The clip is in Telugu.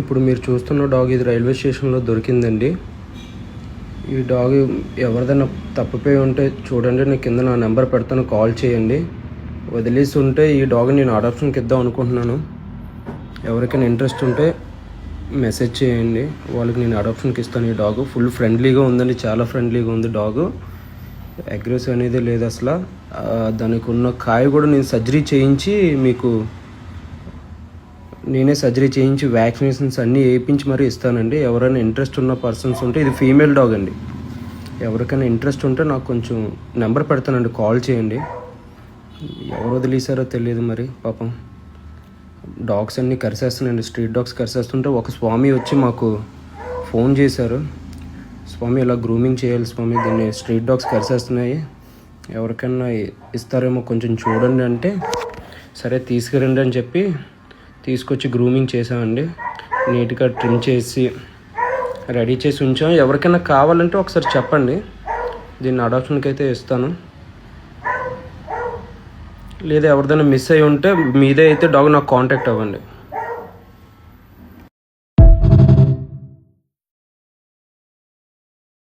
ఇప్పుడు మీరు చూస్తున్న డాగ్ ఇది రైల్వే స్టేషన్లో దొరికిందండి. ఈ డాగ్ ఎవరిదైనా తప్పిపోయి ఉంటే చూడండి నేను కింద నా నెంబర్ పెడతాను కాల్ చేయండి. వదిలేసి ఉంటే ఈ డాగ్ నేను అడాప్షన్కి ఇద్దాం అనుకుంటున్నాను. ఎవరికైనా ఇంట్రెస్ట్ ఉంటే మెసేజ్ చేయండి. వాళ్ళకి నేను అడాప్షన్కి ఇస్తాను ఈ డాగ్ ఫుల్ ఫ్రెండ్లీగా ఉందండి చాలా ఫ్రెండ్లీగా ఉంది డాగ్ అగ్రెసివ్ అనేది లేదు అసలు. దానికి ఉన్న కాయ కూడా నేను సర్జరీ చేయించి మీకు నేనే సర్జరీ చేయించి వ్యాక్సినేషన్స్ అన్నీ వేయించి మరీ ఇస్తానండి. ఎవరైనా ఇంట్రెస్ట్ ఉన్న పర్సన్స్ ఉంటే ఇది ఫీమేల్ డాగ్ అండి. ఎవరికైనా ఇంట్రెస్ట్ ఉంటే నాకు కొంచెం నెంబర్ పెడతానండి కాల్ చేయండి. ఎవరు వదిలేసారో తెలియదు మరి పాపం. డాగ్స్ అన్నీ కరిసేస్తానండి స్ట్రీట్ డాగ్స్ కరిసేస్తుంటే ఒక స్వామి వచ్చి మాకు ఫోన్ చేశారు. స్వామి ఇలా గ్రూమింగ్ చేయాలి స్వామి దీన్ని స్ట్రీట్ డాగ్స్ కరిసేస్తున్నాయి. ఎవరికైనా ఇస్తారేమో కొంచెం చూడండి అంటే సరే తీసుకురండి అని చెప్పి తీసుకొచ్చి గ్రూమింగ్ చేసామండి నీట్గా ట్రిమ్ చేసి రెడీ చేసి ఉంచాం. ఎవరికైనా కావాలంటే ఒకసారి చెప్పండి. దీన్ని అడాప్షన్కి అయితే ఇస్తాను. లేదా ఎవరిదైనా మిస్ అయి ఉంటే మీదే అయితే డాగ్ నాకు కాంటాక్ట్ అవ్వండి.